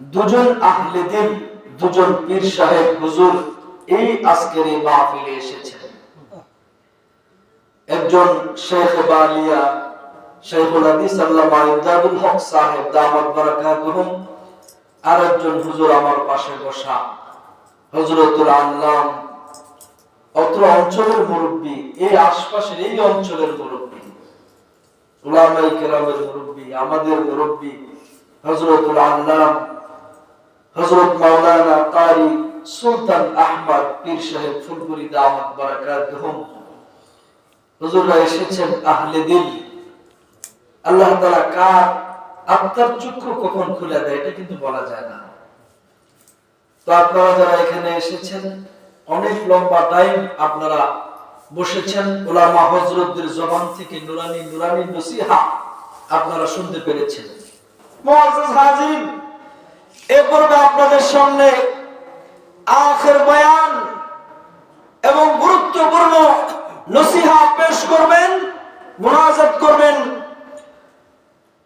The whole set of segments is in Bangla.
দুজন আহলে দিন, দুজন পীর সাহেব, হুজুর, এই আজকের এই মাহফিলে এসেছেন। একজন শেখ বালিয়া শেখুল হাদিস হক সাহেব আর একজন হুজুর আমার পাশে বসা আল্লাম, অত্র অঞ্চলের মুরব্বী, এই আশপাশের এই অঞ্চলের মুরব্বী কেরামের মুরব্বী, আমাদের মুরব্বী, হযরতুল আল্লাম হযরত মাওলানা কারি সুলতান আহমদ পীর সাহেব ফুলপুরি দামাত বারাকাতুহুম হুজুররা এসেছেন আহলে দিল। আল্লাহ তাআলা কার আত্মার চক্ষু কখন খুলে দেয় এটা কিন্তু বলা যায় না। তো আপনারা যারা এখানে এসেছেন, অনেক লম্বা টাইম আপনারা বসেছেন, ওলামা হজরতদের জবান থেকে নুরানি নুরানি নসিহা আপনারা শুনতে পেরেছেন। মুআজ্জাজ হাজির এ আপনাদের সামনে আখের বয়ান এবং গুরুত্বপূর্ণ নসিহা পেশ করবেন, মুনাজাত করবেন।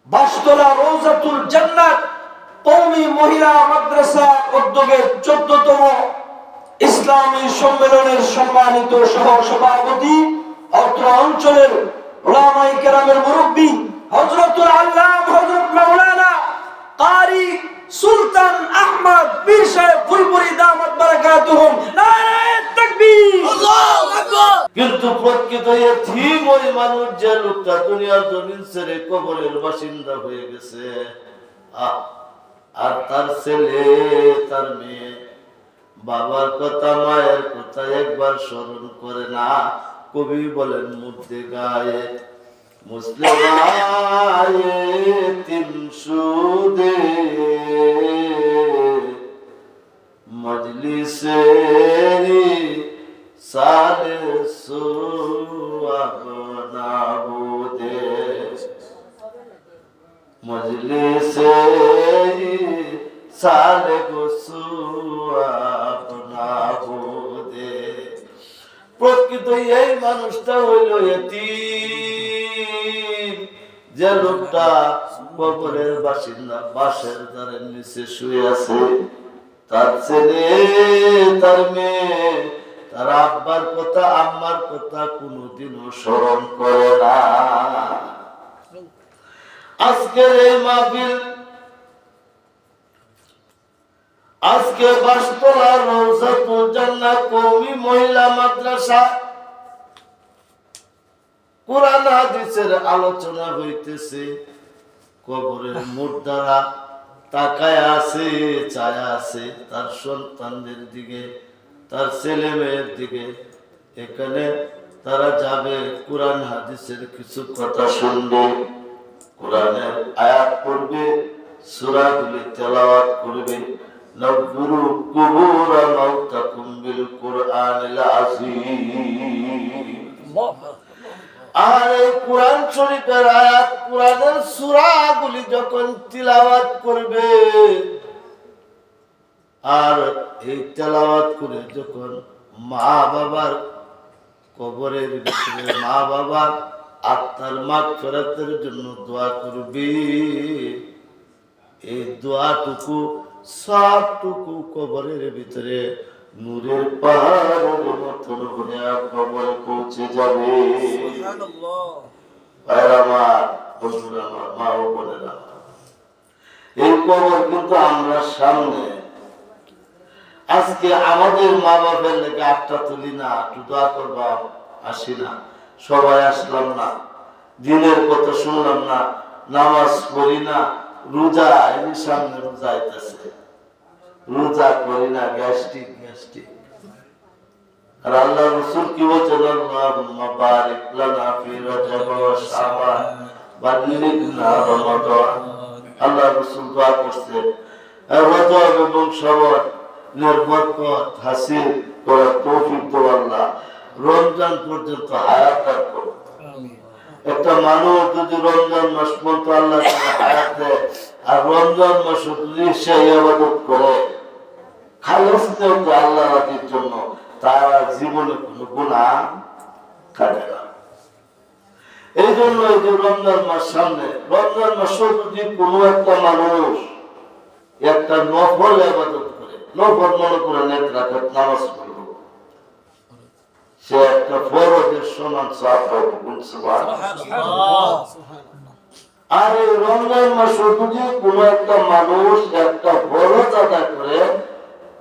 বাসতলা রোজাতুল জান্নাত কওমি মহিলা মাদ্রাসা উদ্যোগের চোদ্দতম ইসলামী সম্মেলনের সম্মানিত সহ সভাপতি অত্র অঞ্চলের ওলামাই কেরামের মুরব্বী হজরতুল আল্লাহ হযরত মাওলানা কারি সুলতান আহমদ পীর সাহেব ফুলপুরি দামাত বারাকাতুহুম। নারায়ে তাকবীর। কিন্তু প্রকৃত এথিম ওই মানুষ যে লোকটা দুনিয়ার জমিন ছেড়ে কবরের বাসিন্দা হয়ে গেছে। আর তার ছেলে তার মেয়ে বাবার কথা মায়ের কথা একবার স্মরণ করে না। কবি বলেন মূর্তি গায়ে মুসলিম তিন সুদে মজলিসেরি সালে সুয়াবনাবুদে মজলিসেরি সালে সুয়াবনাবুদে প্রকৃত এই মানুষটা হইল এতিম। যে লোকটা কবরের বাসিন্দা বাসের দ্বারের নিচে শুয়ে আছে, তার ছেলে, তার মেয়ে, তার আব্বার কথা, আম্মার কথা কোনোদিনও স্মরণ করে না। আজকের এই মাহফিল, আজকে বাসতলা রওজাতুল জান্নাত কওমি মহিলা মাদ্রাসা কোরআন হাদিসের আলোচনা হইতেছে। কবরের মুর্দারা তাকায় আছে, চায় আছে তার সন্তানদের দিকে, তার ছেলে মেয়ের দিকে। এখানে তারা যাবে কোরআন হাদিসের কিছু কথা শুনবে, কোরআনের আয়াত পড়বে, সূরাগুলি তেলাওয়াত করবে। নব্বুরু কুবুরা মাউতাকুম বিল কুরআনিল আযীম। আর এই কোরআন শরীফের আয়াত, কোরআনের সূরাগুলি যখন তিলাওয়াত করবে, আর এই তেলাওয়াত করে যখন মা বাবার কবরের ভিতরে মা বাবার আত্মার মাগ ফেরাতের জন্য দোয়া করবে, এই দোয়াটুকু, সবটুকু কবরের ভিতরে নূরের পাহাড়ের মতন হয়ে কবরে পৌঁছে যাবে। ভাইরা আমার বন্ধুরা আমার মা ও বোনেরা এই কবর কিন্তু আমরা সামনে। আজকে আমাদের মা বাপের লেগে আটটা তুলি না একটু করবা আসি না। সবাই আসলাম না দিনের কথা শুনলাম না নামাজ পড়ি না রোজা এই সামনে রোজা আইতেছে। রোজা করি না গ্যাস্ট্রিক গ্যাস্ট্রিক আর আল্লাহ রসুল কি বলছেন? আল্লাহুম্মা বারিক লানা ফি রজব ওয়া শাবান রমাদান। আল্লাহ রসুল দোয়া রজব এবং শাবান নির্বরকত হাসিল করার তৌফিক দাও আল্লাহ। রমজান পর্যন্ত হায়াত রাখো একটা মানুষ যদি রমজান মাস পর্যন্ত আল্লাহ হায়াত দেয় আর রমজান মাস যদি সে ইবাদত করে আল্লাহ জন্য। তারা জীবনে কোনো গুনাহ থাকে না। এই জন্য এই যে রমজান মাস সামনে রমজান মাস যদি কোনো একটা মানুষ একটা নফল আবাদত করে নফল মনে করে নামাজ সে একটা ফরজের সমান। আর এই রমজান মাসে যদি কোন একটা মানুষ একটা ফরজ আদায় করে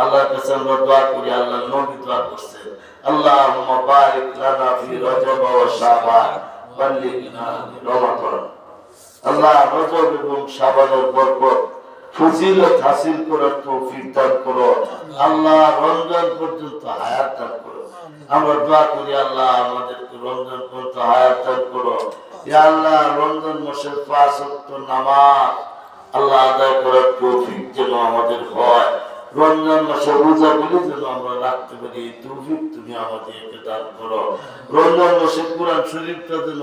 আল্লাহর কাছে আমরা দোয়া করি আল্লাহ নবী দোয়া করছেন। আল্লাহুম্মা বারিক লানা ফি রজব ওয়া শাবান, বাল্লিগনা রমাদান। আল্লাহ এবং শাবানের বরকত, ফজিলত হাসিল করার তৌফিক দান করো। আল্লাহ রমজান পর্যন্ত হায়াত দান করো। আমরা দোয়া করি, আল্লাহ আমাদেরকে রমজান পর্যন্ত হায়াত দান করো। ইয়া আল্লাহ রমজান মাসের পাঁচ নামাজ, আল্লাহ আদায় করার তৌফিক যেন আমাদের হয়। রমজান মাসে রোজা গুলি যেন আমরা রাখতে পারি এই তৌফিক তুমি আমাদেরকে দান করো। রমজান মাসে কোরআন শরীফটা যেন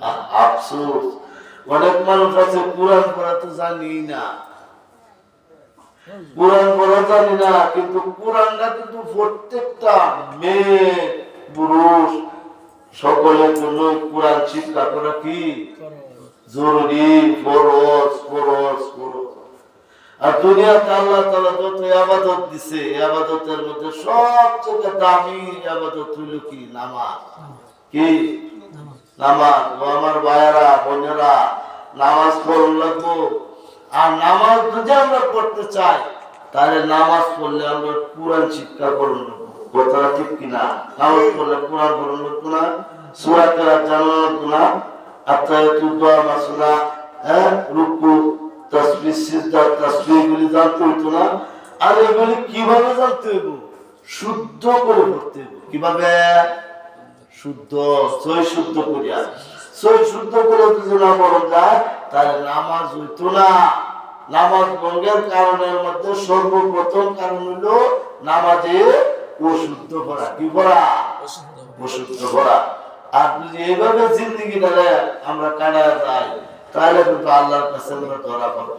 আ- আফসোস। অনেক মানুষ আছে কোরআন পড়া তো জানি না। কোরআন পড়া জানি না কিন্তু কোরআনটা কিন্তু প্রত্যেকটা মেয়ে পুরুষ সকলের জন্য কোরআন শিক্ষা করা কি? জরুরি ফরজ ফরজ ফরজ। আর দুনিয়াতে আল্লাহ তাআলা যত আবাদত দিছে আবাদতের মধ্যে সবচেয়ে দামি আবাদত হইল কি? নামাজ। কি? নামাজ। আমার বোনেরা, নামাজ পড়ুন লাগবো। আর নামাজ যদি আমরা পড়তে চাই, তাহলে নামাজ পড়লে আমরা কোরআন শিক্ষা করুন কথাটা ঠিক কিনা নামাজ পড়লে কোরআন পড়ুন লাগবো না? সুরা কেরা জানা লাগবো না? মাসুলা হ্যাঁ? তসবিহ সিজদা তসবিহ গুলি জানতে হইতো না। আর এগুলি কীভাবে জানতে হইব? শুদ্ধ করে পড়তে হইব। কীভাবে? শুদ্ধ সই শুদ্ধ করিয়া। সই শুদ্ধ করে যদি না বলা যায় তাহলে নামাজ হইতো না। নামাজ ভঙ্গের কারণের মধ্যে সর্বপ্রথম কারণ হইল নামাজে অশুদ্ধ করা কি করা অশুদ্ধ করা আর যদি এইভাবে জিন্দিগিটারে আমরা কাটায় যাই তাহলে কিন্তু আল্লাহর কাছে আমরা ধরা পড়ব।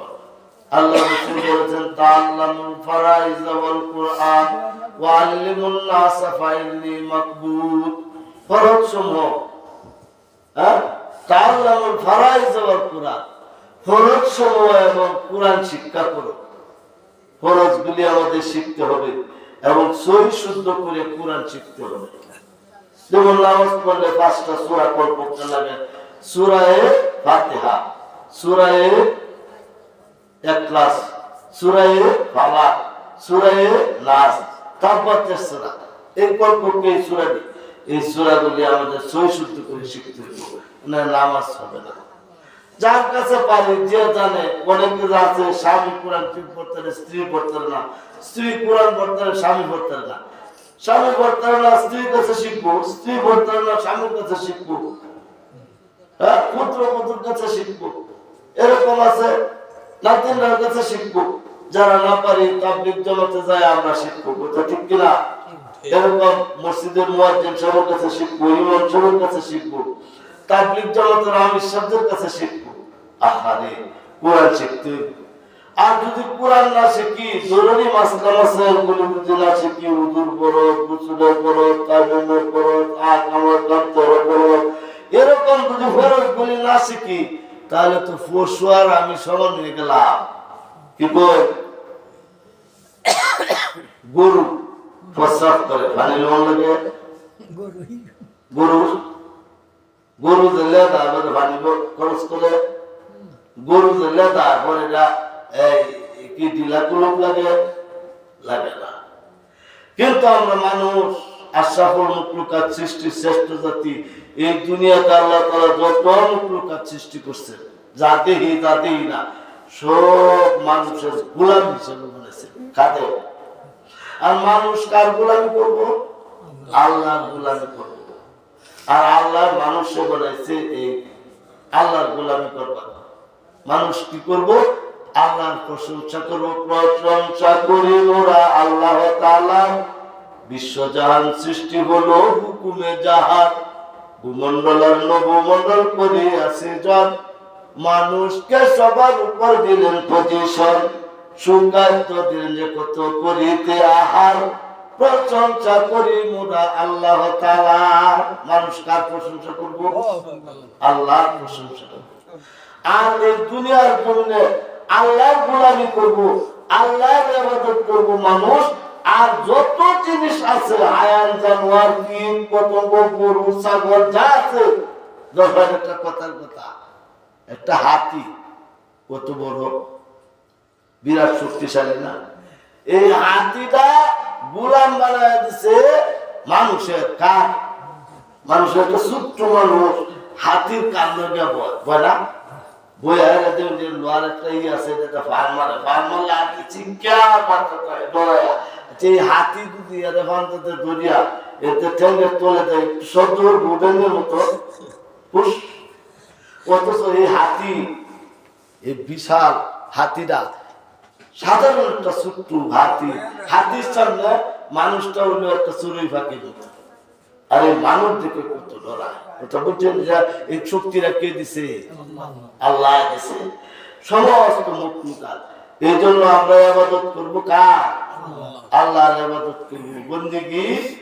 আল্লাহ রাসূল বলেছেন তাআল্লামুল ওয়াল কুরআন নাস ফরজ সমূহ হ্যাঁ? তাআল্লামুল ওয়াল কুরআন। ফরজ সমূহ এবং কোরআন শিক্ষা করো। আমাদের শিখতে হবে এবং সহি শুদ্ধ করে কোরআন শিখতে হবে। যেমন নামাজ পড়লে পাঁচটা সূরা পড়তে লাগে সূরায়ে ফাতিহা। সূরায়ে ইখলাস সূরায়ে ফালাক সূরায়ে নাস। তাব্বাতের সূরা এই কল্পকে এই সূরাটি এই সূরাগুলি আমাদের সহি করে শিখতে নামাজ হবে না। যার কাছে পারি, যে জানে, অনেকে আছে, স্বামী কোরআন পড়তে স্ত্রী পড়তে না। স্ত্রী কোরআন পড়তে স্বামী পড়তে না। স্বামী পড়তে না, স্ত্রীর কাছে শিখব। স্ত্রী পড়তে না, স্বামীর কাছে শিখব। হ্যাঁ পুত্র পুত্রের কাছে শিখব। এরকম আছে নাতিনরার কাছে শিখব। যারা না পারি তাবলিক জমাতে যায় আমরা শিখব। কথা ঠিক কিনা? এরকম মসজিদের মুয়াজ্জিন সাহেবের কাছে শিখব ইমাম সাহেবের কাছে শিখব। তাবলিক জমাতের আমির সাহেবদের কাছে শিখব। আহারে কোরআন শিখতে। আর যদি কোরআন না শিখি জরুরি মাসলা মাসাইলগুলো যদি না শিখি উদুর করো গুসুলের করো তাইমের করো আক আমার দপ্তর করো এরকম যদি ফরজ গুলি না শিখি তাহলে তো পশু আর আমি সমান হয়ে গেলাম। কি বল গরু প্রস্রাব করে পানি লোন লাগে? গরু। গরু? দিলে তারপরে পানি খরচ করে। গরু দিলে তারপরে এই কি ঢিলা কুলুপ লাগে? লাগে না। কিন্তু আমরা মানুষ আশরাফুল মুকলুকাত সৃষ্টির শ্রেষ্ঠ জাতি। এই দুনিয়াতে আল্লাহ তাআলা যত মুকলুকাত সৃষ্টি করছে না, সব মানুষের গোলাম হিসেবে বলেছে। কাদের? আর মানুষ কার করব? আল্লাহর গোলামি করব। আর আল্লাহ মানুষে বলেছে এই আল্লাহর গোলামি মানুষ কি করব? আল্লাহর প্রশংসা করব, প্রশংসা করি মোরা আল্লাহ তাআলা। বিশ্বজাহান সৃষ্টি হলো হুকুমে জাহান। ভূমন্ডল আর নভূমন্ডল করে আছে জন। মানুষকে সবার উপর দিলেন পজিশন সুখাদ্য দিলেন যে কত করিতে আহার। প্রশংসা করি মোরা আল্লাহ তাআলা। মানুষ কার প্রশংসা করব? আল্লাহর প্রশংসা আর এই দুনিয়ার জন্য আল্লাহর গোলামি করব, আল্লাহর ইবাদত করব মানুষ। আর যত জিনিস আছে আয়ান জানোয়ার কীট পতঙ্গ, গরু, ছাগল, যা আছে যখন একটা কথার কথা, একটা হাতি, কত বড়, বিরাট শক্তিশালী না? এই হাতিটা গুলাম বানায় দিছে মানুষের কাঠ মানুষের একটা ছোট্ট মানুষ, হাতির কান্দ গিয়ে বয় না? একটা ইয়ে আছে যেটা ফান মারে ফান মারলে হাতি পারে ডরায়া হাতি দরিয়া এতে ঠেঙ্গে তোলে দেয় মতো অথচ এই হাতি, এই বিশাল হাতিটা, সাধারণ একটা ছোট্ট হাতি। হাতির সামনে মানুষটা হলো একটা চুরুই ফাঁকি আর এই মানুষ দেখে কত ডরায় ওটা বুঝছেন যে এই শক্তিরা কে দিছে? আল্লাহ দিছে। সমস্ত মুক্তাল এই জন্য আমরা আবাদত করব কার? আল্লাহর আবাদত করব। বন্দিগি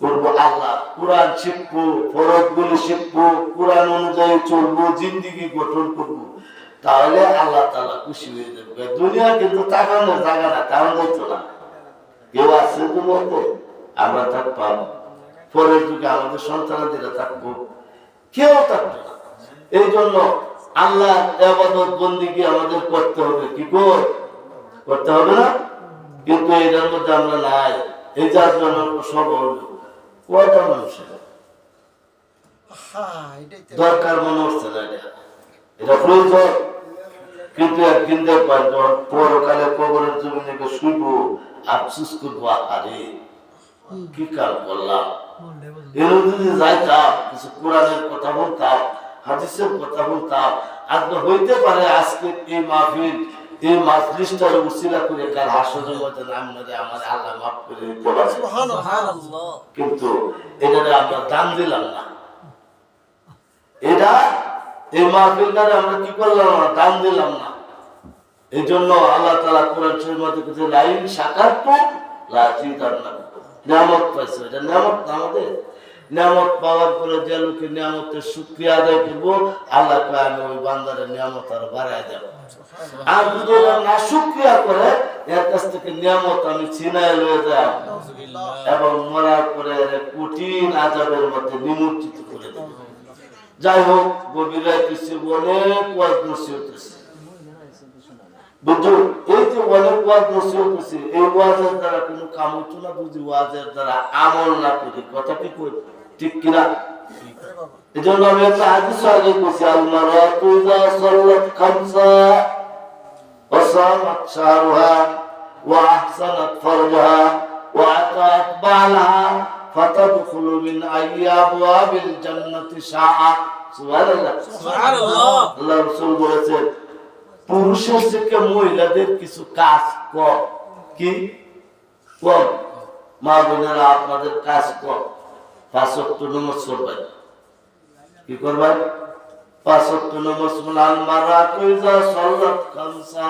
করব আল্লাহ। কোরআন শিখব ফরজ গুলি শিখব, কোরআন অনুযায়ী চলবো, জিন্দিগি গঠন করব। তাহলে আল্লাহ তাআলা খুশি হয়ে যাবে। দুনিয়া কিন্তু তাকানোর জায়গা না তেমন যাইতো না। কেউ আছে দুনিয়াতে আমরা থাকতাম পরের যুগে আমাদের সন্তানাদিরা থাকব। কেউ থাকবে না। এই জন্য আল্লাহ আবাদত বন্দিকে আমাদের করতে হবে। কি কর করতে হবে না? কিন্তু এটার মধ্যে আমরা নাই। এই যার জন্য সব কয়টা মানুষের দরকার মনে হচ্ছে না এটা। এটা প্রয়োজন কিন্তু একদিন দেখবার যখন পরকালে কবরের জমিনে শুইব আফসুস করব আরে কি কাল করলাম। এর যদি যাইতাম কিছু কোরআনের কথা বলতাম হাদিসের কথা বলতাম আজকে হইতে পারে আজকে এই মাহফিল এই মাজলিসটার উসিলা করে কাল হাসরের মধ্যে নাম মেরে আমার আল্লাহ মাফ করে পারে কিন্তু এটা আমরা দান দিলাম না। এটা এই মাহফিলটারে আমরা কি করলাম? না দান দিলাম না। এই জন্য আল্লাহ তালা কোরআন শরীর মধ্যে কিছু লাইন সাকার তো লাচিতার না নিয়ামত পাইছে। এটা নিয়ামত না আমাদের? নিয়ামত পাওয়ার পরে যে লোকে নিয়ামতের শুক্রিয়া আদায় করব, আল্লাহ কয়, আমি ওই বান্দারের নিয়ামত আর বাড়ায় দেব। আর যদি না শুক্রিয়া করে, এর কাছ থেকে নিয়ামত আমি ছিনায় লয়ে যাব এবং মরার পরে কঠিন আজাবের মধ্যে নিমজ্জিত করে দেব। যাই হোক গভীর রাইতেছে অনেক ওয়াজ নসিহত আমল না করি, কথা কি কই ঠিক কিনা? এই জন্য আমি একটা হাদিস আগে বলছি আলমারাতু ইযা সাল্লাত খামসা ওয়া সামাত শাহরুহা ওয়া আহসানাত ফারজাহা ওয়া আতাত বালাহা ফাতাদখুলু মিন আইয়ি আবওয়াবিল জান্নাতি শাআ সুবহানাল্লাহ। সুবহানাল্লাহ। আল্লাহ রাসূল বলেছেন পুরুষের থেকে মহিলাদের কিছু কাজ কম কি? কম মা বোনেরা আপনাদের কাজ কম পাঁচ অক্ট নমজ করবেন কি করবেন পাঁচ অক্ট নমজ আল মারা কইজা সল্লাত খামসা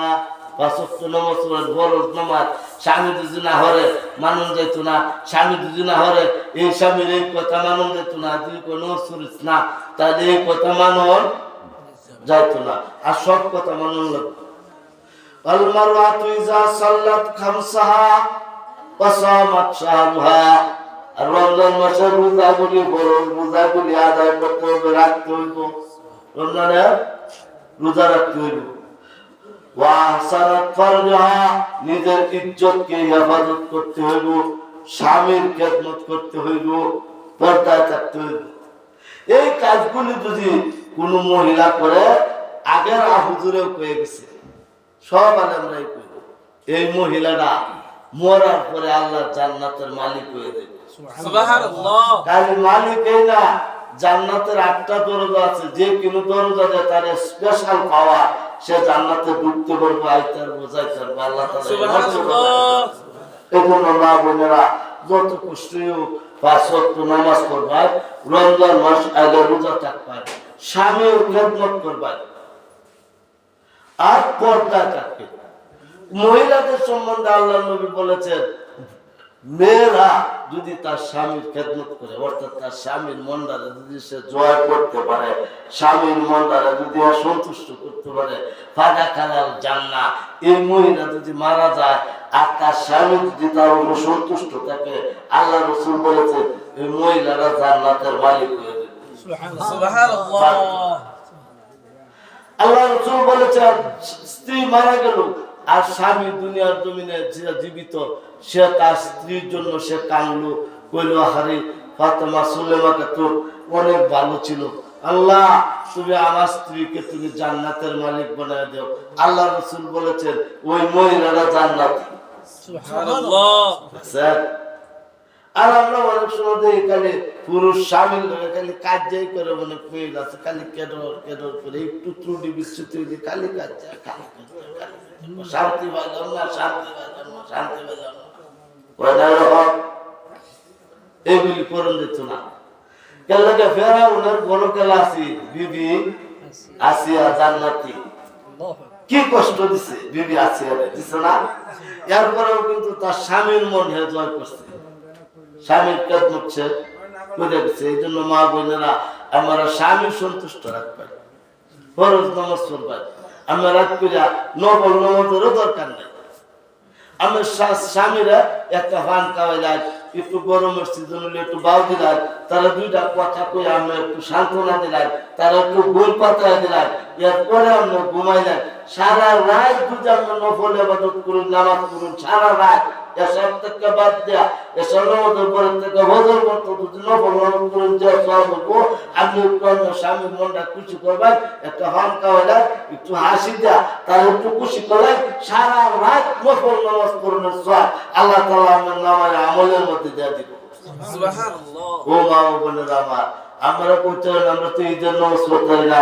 পাঁচ অক্ট নমজ পড়েন বরজ নামাজ স্বামী দুজি না হরে মানুন যেত না স্বামী দুজি না হরে এই স্বামীর এই কথা মানুন যেত না তুই কোনো সুরিস না তাহলে এই কথা মানুন যাইতো না আর সব কথা মানুন লাগবে المرأة إذا صلت خمسها وصامت شهرها আর রমজান মাসের রোজাগুলি বড় রোজাগুলি আদায় করতে হবে, রাখতে হইব। রমজানে রোজা রাখতে হইব। নিজের ইজ্জতকে হেফাজত করতে হইব, স্বামীর খেদমত করতে হইব, পর্দায় থাকতে হইব। এই কাজগুলি যদি কোনো মহিলা করে, আগের আহুজুরেও কয়ে গেছে, সব আলেমরাই কইব, এই মহিলাটা মরার পরে আল্লাহ জান্নাতের মালিক হয়ে দেবে জান্নাতের আটটা দরজা আছে যে কোনো দরজা দেয় তার স্পেশাল পাওয়া সে জান্নাতে ঢুকতে পারবে আইতার পারবে আল্লাহ মা বোনেরা যত কষ্টই হোক পাঁচ নামাজ পড়বার রমজান মাস আগে রোজা থাকবার স্বামীর খেদমত করবার আর পর্দা থাকবে। মহিলাদের সম্বন্ধে আল্লাহ নবী বলেছেন মেয়েরা যদি তার স্বামীর খেদমত করে অর্থাৎ তার স্বামীর মন্ডারে যদি সে জয় করতে পারে স্বামীর মন্ডারে যদি ও সন্তুষ্ট করতে পারে ফাঁকা খালাল জান্না এই মহিলা যদি মারা যায় আর তার স্বামী যদি তার উপর সন্তুষ্ট থাকে আল্লাহ রসুল বলেছে এই মহিলারা জান্নাতের মালিক হয়ে আল্লাহ রসুল বলেছেন স্ত্রী মারা গেল আর স্বামী দুনিয়ার জমিনে যে জীবিত সে তার স্ত্রীর জন্য সে কানলো কইল হারি ফাতেমা সুলেমাকে তো অনেক ভালো ছিল। আল্লাহ তুমি আমার স্ত্রীকে তুমি জান্নাতের মালিক বানায় দাও। আল্লাহ রসুল বলেছেন ওই মহিলারা জান্নাত। সুবহানাল্লাহ। স্যার আর আমরা অনেক সময় দেখি খালি পুরুষ সামিল হয়ে খালি কাজই করে মনে পেয়ে আছে খালি কেডর কেডর করে একটু ত্রুটি বিচ্ছুতি হইলে খালি কাজ যায়, খালি কাজ যায়, খালি শান্তি পাইলাম না শান্তি পাইলাম না শান্তি পাইলাম না। এগুলি করণ দিত না। কেলাকে ফেরা ওনার বড় কেলা আছি বিবি আসিয়া জান্নাতি। কি কষ্ট দিছে বিবি আসিয়া দিছে না? এরপরেও কিন্তু তার স্বামীর মন হে জয় করছে। স্বামীর কাজ করে দিচ্ছে এই জন্য মা বোনেরা, আমরা স্বামী সন্তুষ্ট রাখবেন ফরজ নমাজ পড়বেন আমরা রাত করিয়া নবল দরকার নেই। স্বামীরা একটা একটু গরমের একটু বাউ তারা দুইটা কথা কই আমরা একটু সান্ত্বনা দিলাম তারা একটু গোল পাতায় দিলাম এরপরে আমরা সারা রাত আমরা নফল আবাদত করুন নামাজ করুন সারা রাত। এসব থেকে বাদ দেয়া এসব নামাজের পরে থেকে হজর করতে নফল নামাজ করুন যে সব হব আপনি অন্য স্বামীর মনটা খুশি করবেন একটা হাম খাওয়াইলাম একটু হাসি দেয়া তার একটু খুশি করলেন সারা রাত নফল নামাজ করুন সব আল্লাহ তালা আমার নামায় আমলের মধ্যে দেওয়া দিব। সুবহানাল্লাহ। ও মা বোনেরা আমার আমরা করতে আমরা তো ঈদের নামাজ হয় না।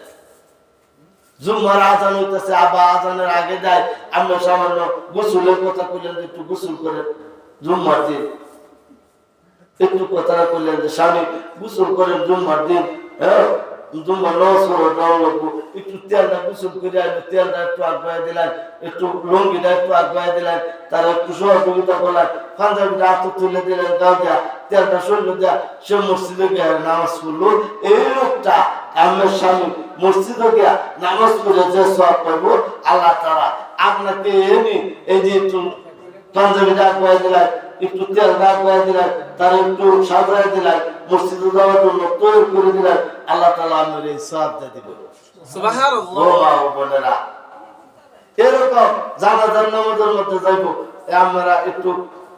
জুম্মার আজান হইতেছে, আবার আজানের আগে যায় আমরা সামান্য গোসলের কথা কইলেন একটু গোসল করে জুম্মার দিন। একটু কথা করলেন যে, স্বামী, গোসল করেন জুম্মার দিন। হ্যাঁ? তেলটা গোসল করে আসবে তেলটা একটু আগুয়াই দিলেন, একটু লঙ্গিটা একটু আগুয়াই দিলেন, তার একটু সহযোগিতা করলেন। পাঞ্জাবিটা হাতে তুলে দিলেন তেলটা শরীর সে মসজিদে গিয়ে নামাজ পড়ল। এই লোকটা আমার স্বামী মসজিদে গিয়া নামাজ পড়ে যে সব পাইবো আল্লাহ তারা আপনাকে এনে এই যে একটু দিলেন একটু তেল দাগ করে দিলেন তার একটু সাজায় দিলেন মসজিদে যাওয়ার জন্য তৈরি করে দিলেন আল্লাহ তালা আমার এই সব দিয়ে দিব। বোনেরা এরকম জানাজার নামাজের মধ্যে যাইব আমরা একটু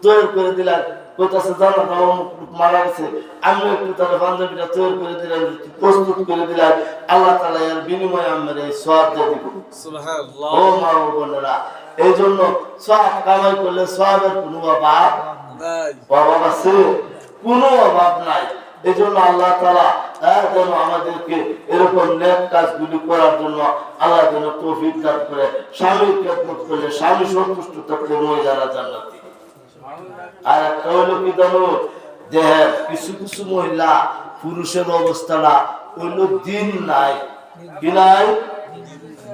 তৈরি করে দিলেন কোথাছে জানাজা অমুক মারা গেছে। আমি একটু তার পাঞ্জাবিটা তৈরি করে দিলেন প্রস্তুত করে দিলেন আল্লাহ তালা এর বিনিময়ে আমরা এই সব দিয়ে দিব। ও মা ও বোনেরা এই জন্য সব কামাই করলে সবের কোনো অভাব নাই। অভাব আছে? কোনো অভাব নাই। এই জন্য আল্লাহ তালা যেন আমাদেরকে এরকম নেক কাজগুলি করার জন্য আল্লাহ যেন তৌফিক দান করে স্বামীর খেদমত করলে স্বামী সন্তুষ্ট থাকলে মহিলারা জান্নাতি। আর একটা হলো কি জানো? দেহের কিছু কিছু মহিলা পুরুষের অবস্থাটা হইল দিন নাই। কি নাই?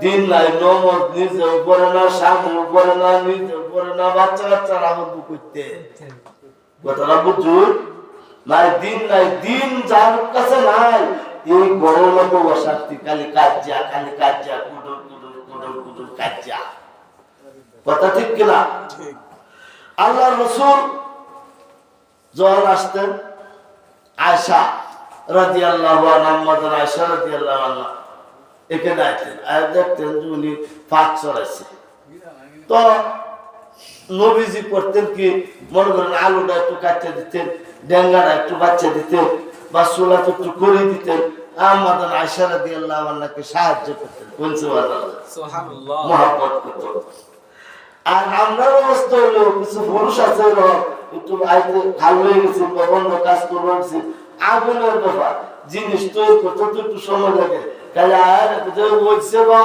দিন নাই, নমজ নিজে উপরে না স্বামী উপরে না নিজে উপরে না, বাচ্চা কাচ্চারা আবদ্ধ করতে। কথাটা বুঝুন নাই, দিন নাই, দিন যার কাছে নাই, এই গরম মতো অশান্তি, খালি কাজ্যা খালি কাজ্যা কুডুর কুডুর কুডুর কুডুর কাজ্যা কথা ঠিক কিনা? ঠিক। আল্লাহ রসুল যখন আসতেন আয়সা রাদিয়াল্লাহু আনহা আম্মাজান আয়েশা রাদিয়াল্লাহু আনহা। এখানে আইতেন আর দেখতেন যে উনি পাক চড়াইছে। তো নবীজি করতেন কি মনে করেন আলুটা একটু কাটতে দিতেন ডেঙ্গাটা একটু বাচ্চা দিতেন বা সোলাটা একটু করে দিতেন। আমাদের আয়সারা দিয়ে আল্লাহ আল্লাহকে সাহায্য করতেন. মহাপত করত আর আমরা অবস্থা হলো, কিছু আছে একটু আইতে ভালো হয়ে গেছে অন্য কাজ করব আগুনের ব্যাপার, জিনিস তৈরি করতে তো একটু সময় লাগে। তাহলে আর বলছে বা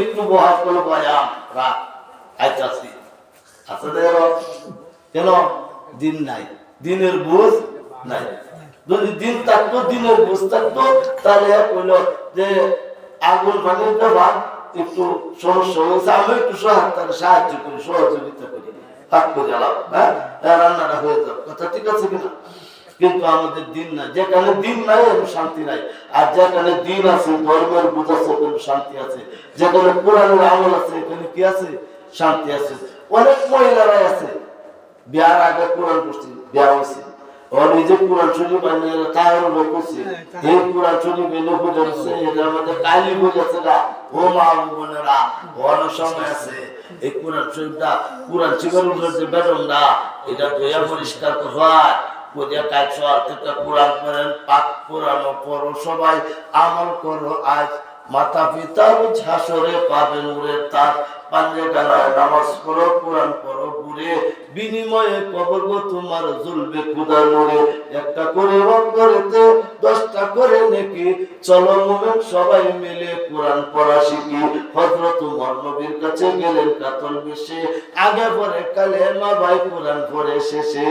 একটু বহার করে রাখ আইতাছি আসলে কেন? দিন নাই। দিনের বুঝ নাই। যদি দিন থাকতো, দিনের বুঝ থাকতো, তাহলে কইল যে, আগুন মানে দেওয়া একটু সমস্যা হয়েছে একটু সহায় সাহায্য করি, সহযোগিতা করি। হাত করে গেলাম হ্যাঁ? রান্নাটা হয়ে যাবে কথা ঠিক আছে কিনা? কিন্তু আমাদের দিন নাই। যেখানে দিন নাই শান্তি নাই। আর যেখানে দিন আছে, ধর্মের বুঝ ওখানে শান্তি আছে। যেখানে কোরআনের আমল আছে এখানে কি আছে? শান্তি আছে। অনেক মহিলারাই আছে। বিয়ার আগে কোরআন পড়ছি, বিয়া হয়েছে। ও নিজে কোরআন শরীফ বানিয়ে লোক এই কোরআন শরীফ এনে বুঝাচ্ছে এটা আমাদের কালি বুঝাচ্ছে না। ও মা বোনেরা অনেক সময় আছে এই কোরআন শরীফটা কোরআন শিবের উপর যে বেতনটা এটা ধোয়া পরিষ্কার করবার পূজা কাজ থেকে কোরআন করেন পাক কোরআন পড়ো সবাই আমল করো আজ মাতা পিতার ঝাসরে পাবে নূরের তার। পাঞ্জে গালায় নামাজ কোরআন ঘুরে। বিনিময়ে কবর গো তোমার একটা করে দশটা করে নাকি। চলো মোমেন সবাই মিলে কোরআন পড়া শিখি। হজরত উমর নবীর কাছে গেলেন কাতল বেশে। আগে পরে কালে মা ভাই কোরআন পড়ে শেষে.